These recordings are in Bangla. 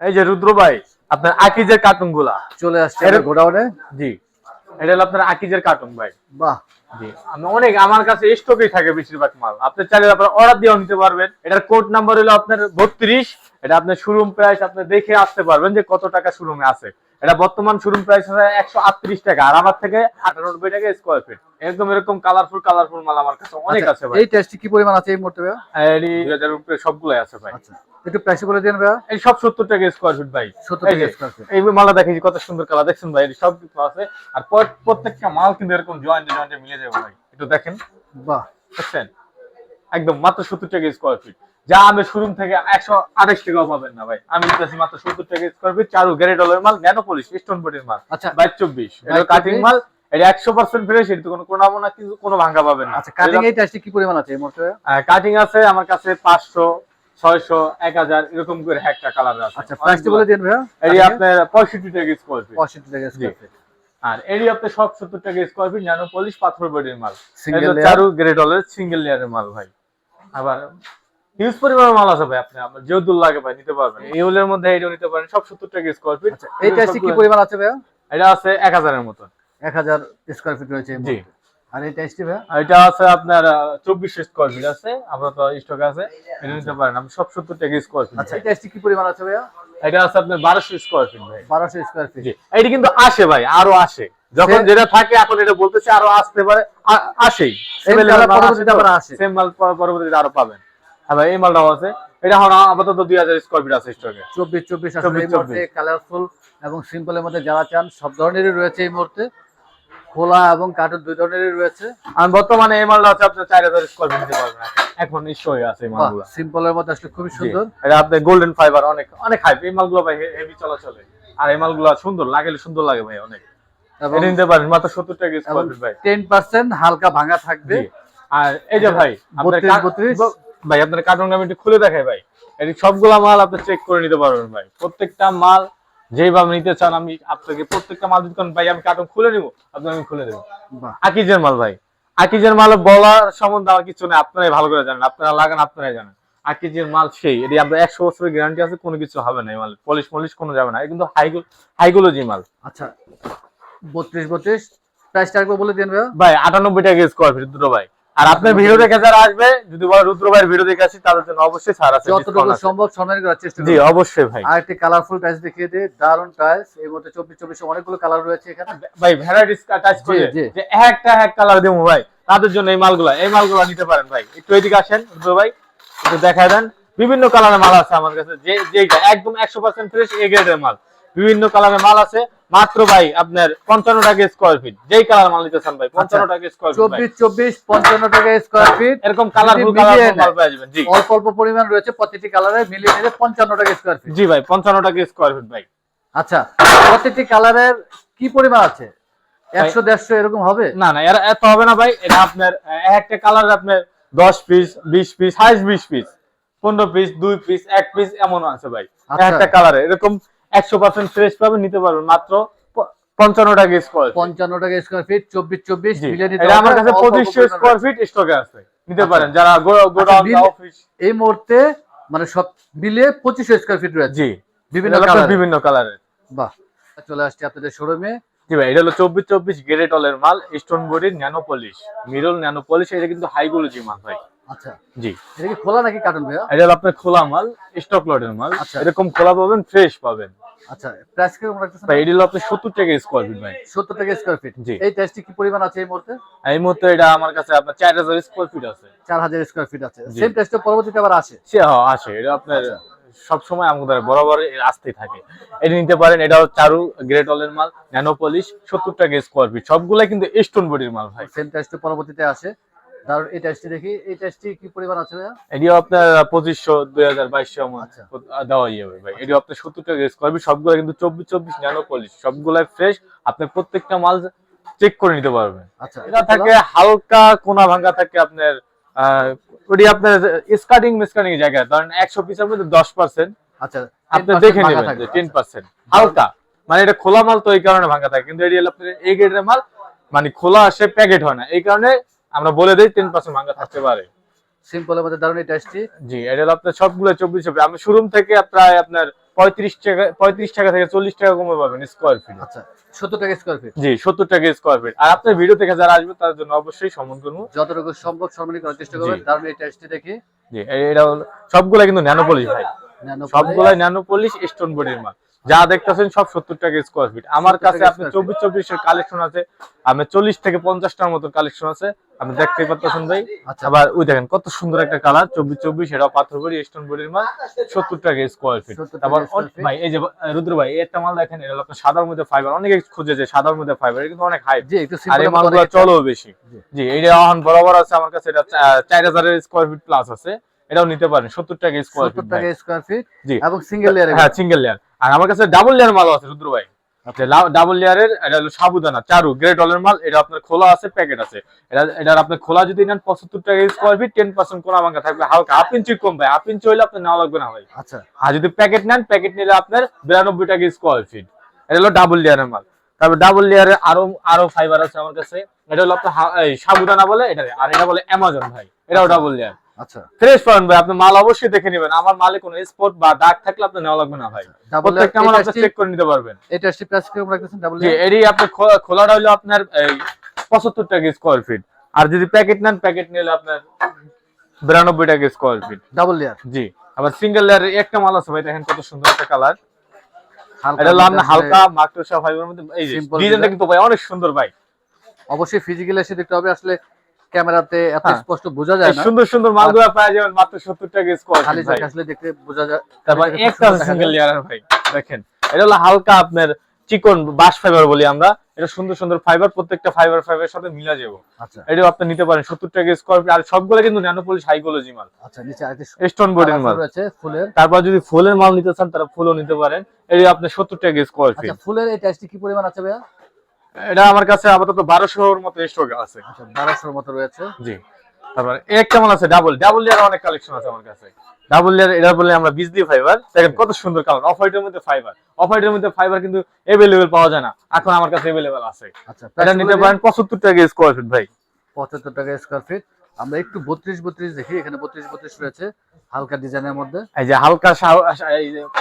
এই যে রুদ্র ভাই আপনার আকিজের কার্টুনগুলা। চলে আসছে গোডাউনে? জি। এটা হলো আপনার আকিজের কার্টুন ভাই। বাহ। জি। আমি অনেক আমার কাছে স্টকেই থাকে বেশিরভাগ মাল। আপনি চাইলে আপনার অর্ডার দিয়েও নিতে পারবেন। এটার কোড নাম্বার হলো আপনার বত্রিশ। এটা আপনার শোরুম প্রাইস আপনি দেখে আসতে পারবেন যে কত টাকা শোরুমে আছে। এটা বর্তমান শোরুম প্রাইস একশো টাকা। আর আমার থেকে আটানব্বই টাকা স্কোয়ার ফিট এরকম এরকম কালারফুল কালারফুল মাল আমার কাছে অনেক আচ্ছা, আছে ভাই। এই টেস্টটি কি পরিমাণ আছে এই মুহূর্তে ভাইয়া? এরই দুই হাজার উপরে সবগুলাই আছে ভাই। আচ্ছা একটু প্রাইস বলে দেন ভাইয়া। এই সব সত্তর টাকা স্কোয়ার ফিট ভাই। 70 টাকা স্কয়ার ফিট এই মালা দেখেছি কত সুন্দর কালার দেখছেন ভাই এই সব কিছু আছে। আর প্রত্যেকটা মাল কিন্তু এরকম জয়েন্টে জয়েন্টে মিলে যাবে ভাই। একটু দেখেন। বাহ। বুঝছেন একদম মাত্র সত্তর টাকা স্কোয়ার ফিট যা আমি শোরুম থেকে একশো আঠাশ টাকাও পাবেন না ভাই। আমি দিতেছি মাত্র সত্তর টাকা স্কোয়ার ফিট চারু গ্যারে ডলার মাল ন্যানো পলিশ স্টোন বডির মাল। আচ্ছা। বাইশ চব্বিশ। কাটিং মাল। এটা একশো পার্সেন্ট ফ্রেশ এটা কোনো কোনাবো না কিন্তু কোনো ভাঙ্গা পাবেন না। আচ্ছা কাটিং এই টেস্টটি কি পরিমাণ আছে এই মুহূর্তে? কাটিং আছে আমার কাছে পাঁচশো ছয়শো এক হাজার এরকম করে একটা কালার আছে। আচ্ছা প্রাইসটি বলে দিন ভাইয়া। এটি আপনার পঁয়ষট্টি টাকা স্কোয়ার ফিট 65 টাকা স্কয়ার ফিট আর এরই আপনার সব সত্তর টাকা স্কোয়ার ফিট ন্যানো পলিশ পাথর বডির মাল। Single চারু গ্রেড সিঙ্গেল লেয়ারের মাল ভাই। আবার হিউজ পরিমাণের মাল আছে ভাই আপনি যেহেতু লাগে ভাই নিতে পারবেন। এই হোলের মধ্যে এইটাও নিতে পারেন সব সত্তর টাকা স্কোয়ার ফিট আচ্ছা এই কি পরিমাণ আছে ভাইয়া? এটা আছে এক হাজারের মতন 1000 স্কয়ার ফিট রয়েছে জি। আর এই টেস্টটি ভাইয়া আর এটা আছে আপনার চব্বিশশো স্কোয়ার ফিট আছে আপনার তো স্টক আছে এটা নিতে পারেন। আপনি সব সত্তর টাকা স্কোয়ার ফিট আচ্ছা এই টেস্টটি কি পরিমাণ আছে ভাইয়া? এটা আছে আপনার বারোশো স্কোয়ার ফিট ভাই। 1200 স্কয়ার ফিট এটি কিন্তু আসে ভাই আরও আসে। যখন যেটা থাকে এখন এটা বলতেছে আরও আসতে পারে আসেই। সেম মাল পরবর্তীতে আরও পাবেন। হ্যাঁ ভাই এই মালটাও আছে। এটা এখন আপাতত দুই হাজার স্কোয়ার ফিট আছে স্টকে 24 24 আসলে 24, এই মুহূর্তে কালারফুল এবং সিম্পলের মধ্যে যারা চান সব ধরনেরই রয়েছে এই মুহূর্তে। খোলা এবং কার্টুন দুই ধরনেরই রয়েছে। আর বর্তমানে এই মালটা হচ্ছে আপনার চার হাজার স্কোয়ার ফিট নিতে পারবেন এখন হয়ে আছে এই মালগুলো। সিম্পলের মধ্যে আসলে খুবই সুন্দর। এটা আপনার গোল্ডেন ফাইবার অনেক অনেক হাইপ এই মালগুলো ভাই হেভি চলাচলে। আর এই মালগুলো সুন্দর লাগলে সুন্দর লাগে ভাই অনেক। এটা নিতে পারেন মাত্র সত্তর টাকা স্কোয়ার ফিট ভাই। 10% হালকা ভাঙা থাকবে। আর এই যে ভাই আপনার 32, কা- 32 ভাই আপনার কার্টুন আমি একটু খুলে দেখাই ভাই। এই সবগুলা মাল আপনি চেক করে নিতে পারবেন ভাই। প্রত্যেকটা মাল যেভাবে নিতে চান আমি আপনাকে প্রত্যেকটা মাল কোন ভাই আমি কার্টুন খুলে নিব আপনি আমি খুলে দেবো। আকিজের মাল ভাই। আকিজের মাল বলার সম্বন্ধে আমার কিছু নেই আপনারাই ভালো করে জানেন আপনারা লাগান আপনারাই জানেন। আকিজের মাল সেই এটি আপনার একশো বছরের গ্যারান্টি আছে কোনো কিছু হবে না এই মাল পলিশ মলিশ কোনো যাবে না কিন্তু হাইগুলো হাইগুলোজি মাল। আচ্ছা 32 32 প্রাইসটা একবার বলে দিন ভাইয়া। ভাই আটানব্বই টাকা স্কোয়ার ফিট রুদ্র ভাই। আর আপনার ভিডিও দেখে যারা আসবে যদি বলে রুদ্র ভাইয়ের ভিডিও দেখে আসি তাদের জন্য অবশ্যই ছাড় আছে যতটুকু সম্ভব সম্মান করার চেষ্টা জি অবশ্যই ভাই। আর একটি কালারফুল টাইলস দেখিয়ে দিই দারুণ টাইলস এই মধ্যে 24 24 অনেকগুলো কালার রয়েছে এখানে। ভাই ভ্যারাইটিস করে। যে একটা এক কালার দেবো ভাই তাদের জন্য এই মালগুলা এই মালগুলা নিতে পারেন ভাই। একটু এদিকে আসেন রুদ্র ভাই একটু দেখায় দেন। বিভিন্ন কালারের মাল আছে আমার কাছে যে যেটা একদম একশো পার্সেন্ট ফ্রেশ এ গ্রেডের মাল। বিভিন্ন কালারের মাল আছে মাত্র ভাই আপনার পঞ্চান্ন টাকা স্কোয়ার ফিট যেই কালার মাল নিতে চান ভাই পঞ্চান্ন টাকা স্কোয়ার ফিট 24 24 55 টাকা স্কয়ার ফিট এরকম জি। অল্প অল্প পরিমাণ রয়েছে প্রতিটি কালারে মিলিয়ে নিলে 55 টাকা স্কয়ার ফিট জি ভাই পঞ্চান্ন টাকা স্কোয়ার ফিট ভাই। আচ্ছা প্রতিটি কালারের কি পরিমাণ আছে? একশো দেড়শো এরকম হবে? না না এরা এত হবে না ভাই এটা আপনার একটা কালার আপনার দশ পিস বিশ পিস হাইস বিশ পিস পনেরো পিস দুই পিস এক পিস এমন আছে ভাই। আচ্ছা। একটা কালারে এরকম একশো পার্সেন্ট ফ্রেশ পাবেন নিতে পারবেন মাত্র পঞ্চান্ন টাকা স্কোয়ার 55 টাকা স্কয়ার ফিট 24 24 জি। মিলিয়ে আমার কাছে পঁচিশশো স্কোয়ার ফিট স্টকে আছে। নিতে আচ্ছা। পারেন। যারা গোডাউন অফিস এই মুহূর্তে মানে সব মিলিয়ে 25 স্কয়ার ফিট রয়েছে? জি। বিভিন্ন বিভিন্ন কালারের বাহ। চলে আসছে আপনাদের শোরুমে জি ভাই এটা হলো চব্বিশ চব্বিশ গ্রেড অলের মাল স্টোন বডির ন্যানো পলিশ মিরল ন্যানো পলিশ এটা কিন্তু হাইগুলোজি মাল ভাই। আচ্ছা। জি। এটা কি খোলা নাকি কার্টুন ভাইয়া? এটা হলো আপনার খোলা মাল স্টক লটের মাল। এরকম খোলা পাবেন ফ্রেশ পাবেন। আচ্ছা প্রাইস কীরকম রাখতেছেন? ভাই এটা হলো আপনার সত্তর টাকা স্কোয়ার ফিট ভাই। 70 টাকা স্কয়ার ফিট জি। এই টেস্টটি কি পরিমাণ আছে এই মুহূর্তে? এই মুহূর্তে এটা আমার কাছে আপনার চার হাজার ফিট আছে। 4000 স্কয়ার ফিট আছে। সেম টেস্টে পরবর্তীতে আবার আসে। সে হ্যাঁ আছে এটা আপনার। সব সময় আমাদের বরাবর আসতেই থাকে। এটা নিতে পারেন এটা চারু গ্রেট অলের মাল ন্যানো পলিশ সত্তর টাকা স্কোয়ার ফিট সবগুলাই কিন্তু স্টোন বডির মাল ভাই। সেম টেস্টে পরবর্তীতে আসে। দারুণ এই টেস্টটি দেখি। এই টেস্টটি কি পরিমাণ আছে ভাইয়া? এটিও আপনার পঁচিশশো দুই হাজার বাইশশো আচ্ছা। দেওয়া যাবে ভাই। এটিও আপনার সত্তর টাকা স্কোয়ার ফিট সবগুলো কিন্তু চব্বিশ চব্বিশ ন্যানো পলিশ সবগুলাই ফ্রেশ আপনি প্রত্যেকটা মাল চেক করে নিতে পারবেন। আচ্ছা। এটা থাকে হালকা কোনা ভাঙ্গা থাকে আপনার ওটি আপনার স্কার্টিং মিসকার্টিং জায়গায়। ধরেন একশো পিসের মধ্যে দশ পার্সেন্ট আচ্ছা আপনি দেখে নেবেন থাকবে। টেন পার্সেন্ট হালকা। মানে এটা খোলা মাল তো এই কারণে ভাঙা থাকে। কিন্তু এটি আপনার এই গ্রেডের মাল। মানে খোলা আসে প্যাকেট হয় না। এই কারণে আমরা বলে দিই টেন পার্সেন্ট ভাঙা থাকতে পারে। সিম্পলের মধ্যে দারুণ এই টেস্টটি জি এটা আপনার সবগুলো চব্বিশ চব্বিশ আমি শোরুম থেকে প্রায় আপনার পঁয়ত্রিশ টাকা পঁয়ত্রিশ টাকা থেকে চল্লিশ টাকা কমে পাবেন স্কোয়ার ফিট আচ্ছা সত্তর টাকা স্কোয়ার ফিট জি সত্তর টাকা স্কোয়ার ফিট আর আপনার ভিডিও থেকে যারা আসবে তার জন্য অবশ্যই সম্মান করব। যতটুকু সম্ভব সম্মানিত করার চেষ্টা করবেন। জি। দেখি। এটা সবগুলা কিন্তু ন্যানোপলিশ ভাই। ন্যানো সবগুলাই ন্যানোপলিশ স্টোন বডির মাল। যা দেখতেছেন সব সত্তর টাকা স্কোয়ার ফিট আমার কাছে আপনি চব্বিশ চব্বিশের কালেকশন আছে আমি চল্লিশ থেকে পঞ্চাশটার মতো কালেকশন আছে আপনি দেখতেই পাচ্ছেন ভাই। আচ্ছা। আবার ওই দেখেন কত সুন্দর একটা কালার চব্বিশ চব্বিশ এটাও পাথর বডি স্টোন বডির মাল সত্তর টাকা স্কোয়ার ফিট 70 তারপর। ভাই এই যে রুদ্র ভাই একটা মাল দেখেন এটা আপনার সাদার মধ্যে ফাইবার অনেকে খুঁজে যে সাদার মধ্যে ফাইবার কিন্তু অনেক হাই আর এই মালগুলো চলেও বেশি। জি। জি এটা এখন বরাবর আছে আমার কাছে এটা চার হাজারের স্কোয়ার ফিট প্লাস আছে। এটাও নিতে পারেন সত্তর টাকা স্কোয়ার সত্তর ফিট টাকা স্কোয়ার ফিট জি। এবং সিঙ্গেল লেয়ারে হ্যাঁ সিঙ্গেল লেয়ার আর আমার কাছে ডাবল লেয়ার মাল আছে রুদ্র ভাই। ডাবল লেয়ারের এটা হলো সাবুদানা চারু গ্রেট অলের মাল এটা আপনার খোলা আছে প্যাকেট আছে। এটা এটার খোলা যদি নেন পঁচাত্তর টাকা স্কোয়ার ফিট টেন পার্সেন্ট কোনা ভাঙা থাকবে হালকা হাফ ইঞ্চি কম ভাই হাফ ইঞ্চি আপনার নেওয়া লাগবে না ভাই। আচ্ছা। আর যদি প্যাকেট নেন প্যাকেট নিলে আপনার বিরানব্বই টাকা স্কোয়ার ফিট এটা হলো ডাবল লেয়ারের মাল। তারপর ডাবল লেয়ারের আরও আরও ফাইবার আছে আমার কাছে। এটা হলো আপনার সাবুদানা বলে এটা আর এটা বলে অ্যামাজন ভাই। এটাও ডাবল লেয়ার আচ্ছা। ফ্রেশ পাবেন ভাই আপনি মাল অবশ্যই দেখে নেবেন। আমার মালে কোনো স্পট বা দাগ থাকলে আপনি নেওয়া লাগবে না ভাই। প্রত্যেকটা মাল আপনি চেক করে নিতে পারবেন। এই টেস্টটি প্রাইস কীরকম রাখতেছেন ডাবল জি এরই আপনি খোলাটা হলো আপনার এই পঁচাত্তর টাকা স্কোয়ার ফিট আর যদি প্যাকেট নেন প্যাকেট নিলে আপনার বিরানব্বই টাকা স্কোয়ার ফিট ডাবল লেয়ার জি আবার সিঙ্গেল লেয়ারের একটা মাল আছে ভাই দেখেন কত সুন্দর একটা কালার এটা হলো আপনার হালকা মাকড়সা ফাইবার মধ্যে এই ডিজাইনটা কিন্তু ভাই অনেক সুন্দর ভাই। অবশ্যই ফিজিক্যালি এসে দেখতে হবে আসলে ক্যামেরাতে এত হ্যাঁ। স্পষ্ট বোঝা যায় না। সুন্দর সুন্দর মালগুলো পাওয়া যাবেন মাত্র সত্তর টাকা স্কোয়ার খালি চোখে আসলে দেখতে বোঝা যায় তারপর একটা সিঙ্গেল যায়। লেয়ার ভাই দেখেন। এটা হলো হালকা আপনার চিকন বাঁশ ফাইবার বলি আমরা। এটা সুন্দর সুন্দর ফাইবার প্রত্যেকটা ফাইবার ফাইবার সাথে মিলা যাব। আচ্ছা। এটাও আপনি নিতে পারেন সত্তর টাকা স্কোয়ার ফিট আর সবগুলো কিন্তু ন্যানোপলিশ হাইকোলজি মাল। আচ্ছা নিচে আরেকটি স্টোন বডির মাল। রয়েছে ফুলের। তারপর যদি ফুলের মাল নিতে চান তারা ফুলও নিতে পারেন। এটা আপনি সত্তর টাকা স্কোয়ার ফিট আচ্ছা ফুলের এই টেস্টটি কি পরিমাণ আছে ভাইয়া? এটা আমার কাছে আপাতত বারোশোর মতো স্টক আছে। আচ্ছা বারোশোর মতো রয়েছে। জি। তারপর একটা মাল আছে? ডাবল ডাবল লেয়ার অনেক কালেকশন আছে আমার কাছে। ডাবল লেয়ার এটা বলে আমরা বিজলি ফাইবার দেখেন কত সুন্দর কালার অফ হোয়াইটের মধ্যে ফাইবার অফ হোয়াইটের মধ্যে ফাইবার কিন্তু এভেলেবেল পাওয়া যায় না। এখন আমার কাছে এভেলেবেল আছে। আচ্ছা এটা নিতে পারেন পঁচাত্তর টাকা স্কোয়ার ফিট ভাই। পঁচাত্তর টাকা স্কোয়ার ফিট আমরা একটু বত্রিশ বত্রিশ দেখি এখানে বত্রিশ বত্রিশ রয়েছে হালকা ডিজাইনের মধ্যে। এই যে হালকা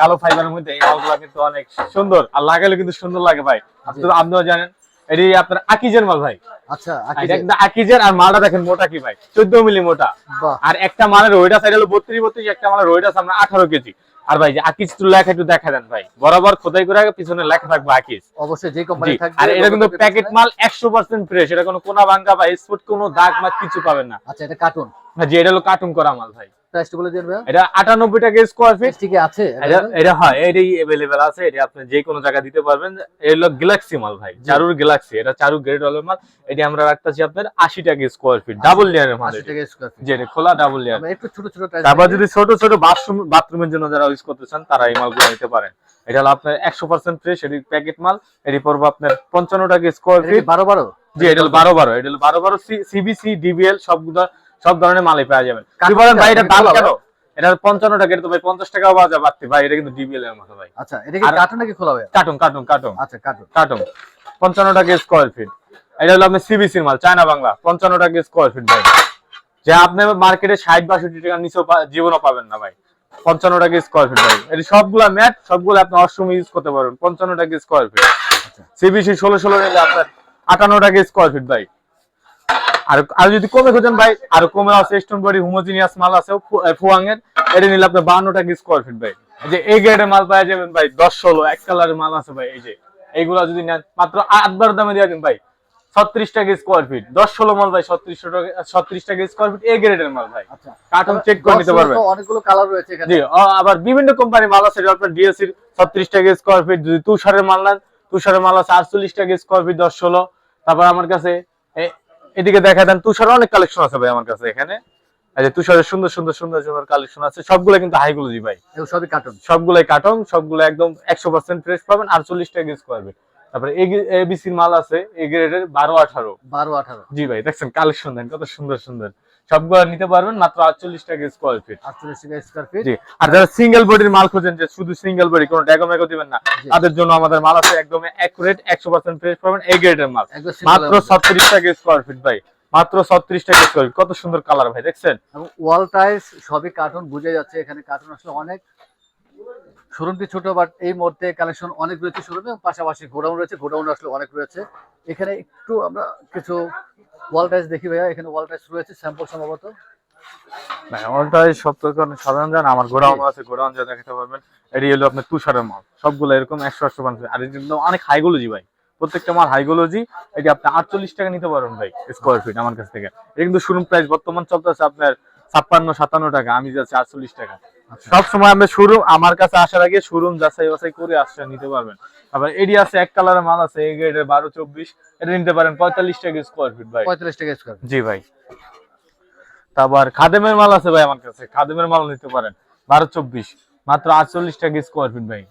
কালো ফাইবারের মধ্যে এই মালগুলো কিন্তু অনেক সুন্দর। আর লাগালে কিন্তু সুন্দর লাগে ভাই। আপনি আপনিও জানেন এটি আপনার আকিজের মাল ভাই। আচ্ছা আকিজের। আর মালটা দেখেন মোটা কি ভাই? চোদ্দ মিলি মোটা। আর একটা মালের ওয়েট আছে হলো বত্রিশ বত্রিশ একটা মালের ওয়েট আছে আমরা আঠারো কেজি। আর ভাই যে আকিজ লেখা একটু দেখা দেন ভাই। বরাবর খোদাই করে পিছনে লেখা থাকবে আকিজ। অবশ্যই যে কোম্পানি থাকবে আর এটা কিন্তু প্যাকেট মাল একশো পার্সেন্ট ফ্রেশ এটা কোনো কোনা ভাঙ্গা বা স্পট কোনো দাগ মাগ কিছু পাবেন না। আচ্ছা এটা কার্টুন না, জি এটা হলো কার্টুন করা মাল ভাই। প্রাইসটি বলে দিন ভাইয়া? এটা আটানব্বই টাকা স্কোয়ার ফিট ঠিক আছে এটা এটা হয় এটাই অ্যাভেলেবেল আছে এটা আপনি যে কোনো জায়গা দিতে পারবেন। এটা হলো গ্যালাক্সি মাল ভাই চারুর গ্যালাক্সি এটা চারু গ্রেড হলের মাল। এটি আমরা রাখতেছি আপনার আশি টাকা স্কোয়ার ফিট ডাবল লেয়ারের মাল আশি এটি। টাকা স্কোয়ার ফিট যে এটা খোলা ডাবল লেয়ার একটু ছোট ছোট তারপর যদি ছোট ছোট বাথরুম বাথরুমের জন্য যারা ইউজ করতে চান তারা এই মালগুলো নিতে পারেন। এটা হলো আপনার একশো পার্সেন্ট ফ্রেশ এটি প্যাকেট মাল। এটি পড়ব আপনার পঞ্চান্ন টাকা স্কোয়ার ফিট বারো বারো? জি এটা হলো বারো বারো এটা হলো বারো বারো সিবিসি ডিবিএল সবগুলো সব ধরনের মালই পাওয়া যাবে। কাঠটা বলেন ভাই এটা দাম কেন এটা পঞ্চান্ন টাকা এটা তো ভাই পঞ্চাশ টাকা পাওয়া যায় বাড়তি। ভাই এটা কিন্তু ডিবিএল এর মতো ভাই। আচ্ছা এটা কি কার্টুন নাকি খোলা ভাইয়া কার্টুন কার্টুন কার্টুন আচ্ছা কার্টুন কার্টুন পঞ্চান্ন টাকা স্কোয়ার ফিট এটা হলো আপনার সিবিসির মাল চায়না বাংলা পঞ্চান্ন টাকা স্কোয়ার ফিট ভাই। যে আপনি মার্কেটে ষাট বাষট্টি টাকা নিচেও জীবনও পাবেন না ভাই। পঞ্চান্ন টাকা স্কোয়ার ফিট ভাই। এটা সবগুলা ম্যাট সবগুলো আপনি অষ্টমী ইউজ করতে পারবেন। পঞ্চান্ন টাকা স্কোয়ার ফিট আচ্ছা। সিবিসি ষোলো ষোলো নিলে আপনার আটান্ন টাকা স্কোয়ার ফিট ভাই। আর আর যদি কমে খোঁজেন ভাই আর কমে আছে স্টোন বডি হোমোজিনিয়াস মাল আছে ফুয়াং এর এটা নিলে আপনার বান্ন টাকা স্কোয়ার ফিট ভাই? এই যে এই গ্রেডের মাল পাওয়া যাবেন ভাই দশ ষোলো এক কালারের মাল আছে ভাই এই যে। এইগুলা যদি নেন মাত্র আটবার দামে দিয়ে দিন ভাই ছত্রিশ টাকা স্কোয়ার ফিট দশ ষোলো মাল ভাই ছত্রিশ টাকা ছত্রিশ টাকা স্কোয়ার ফিট এ গ্রেডের মাল ভাই। আচ্ছা। কার্টুন চেক করে নিতে পারবেন। অনেকগুলো কালার রয়েছে এখানে। জি আবার বিভিন্ন কোম্পানি মাল আছে আপনার ডিএসসি ছত্রিশ টাকা স্কোয়ার ফিট যদি তুষারের মাল নেন তুষারের মাল আছে আটচল্লিশ টাকা স্কোয়ার ফিট দশ ষোলো। তারপর আমার কাছে এদিকে দেখা দেন তুষারের অনেক কালেকশন আছে ভাই আমার কাছে এখানে। তুষারের সুন্দর সুন্দর সুন্দর সুন্দর কালেকশন আছে। সবগুলো কিন্তু হাইগুলোজি ভাই। সবই কার্টন সবগুলাই কাটন সবগুলো একদম একশো পার্সেন্ট ফ্রেশ পাবেন আটচল্লিশ টাকা স্কোয়ার ফিট তারপরে এবিসির মাল আছে এ গ্রেডের বারো আঠারো। বারো আঠারো। জি ভাই দেখছেন কালেকশন দেন কত সুন্দর সুন্দর। সবগুলো নিতে পারবেন মাত্র আটচল্লিশ টাকা স্কোয়ার ফিট আটচল্লিশ টাকা স্কোয়ার ফিট আর যারা সিঙ্গেল বডির মাল খোঁজেন যে শুধু সিঙ্গেল বডি কোনো ম্যাগো দিবেন না তাদের জন্য আমাদের মাল আছে একদম অ্যাকুরেট একশো পার্সেন্ট ফ্রেশ পাবেন এই গ্রেডের মাল। মাত্র সাতত্রিশ ছত্রিশ টাকা স্কোয়ার ফিট ভাই। মাত্র ছত্রিশ টাকা স্কোয়ার ফিট কত সুন্দর কালার ভাই দেখছেন? ওয়াল টাইলস সবই কার্টুন বুঝে যাচ্ছে এখানে কার্টুন আসলে অনেক শোরুমটি ছোট বাট এই মুহূর্তে কালেকশন অনেক রয়েছে শোরুমে পাশাপাশি গোডাউন রয়েছে গোডাউন আসলে অনেক রয়েছে। এখানে একটু আমরা কিছু ওয়াল টাইস দেখি ভাইয়া এখানে ওয়াল টাইস রয়েছে স্যাম্পল সম্ভবত। সব তো সাধারণ জান আমার গোডাউন আছে গোডাউন যা দেখাতে পারবেন। এটি হলো আপনার তুষারের মাল সবগুলো এরকম একশো আর এটা অনেক হাইগোলজি ভাই প্রত্যেকটা মাল হাইগোলজি এটি আপনি আটচল্লিশ টাকা নিতে পারবেন ভাই স্কোয়ার ফিট আমার কাছ থেকে। এটা কিন্তু শোরুম প্রাইস বর্তমান চলতেছে আপনার ছাপ্পান্ন সাতান্ন টাকা আমি যাচ্ছি আটচল্লিশ টাকা। সব সময় আপনি শোরুম আমার কাছে আসার আগে শোরুম যাচাই বাছাই করে আসছে নিতে পারবেন। আবার এডি আছে এক কালারের মাল আছে এই গ্রেডের বারো চব্বিশ এটা নিতে পারেন পঁয়তাল্লিশ টাকা স্কোয়ার ফিট ভাই। পঁয়তাল্লিশ টাকা স্কোয়ার জি ভাই। তারপর খাদেমের মাল আছে ভাই আমার কাছে খাদেমের মাল নিতে পারেন বারো চব্বিশ মাত্র আটচল্লিশ টাকা স্কোয়ার ফিট ভাই।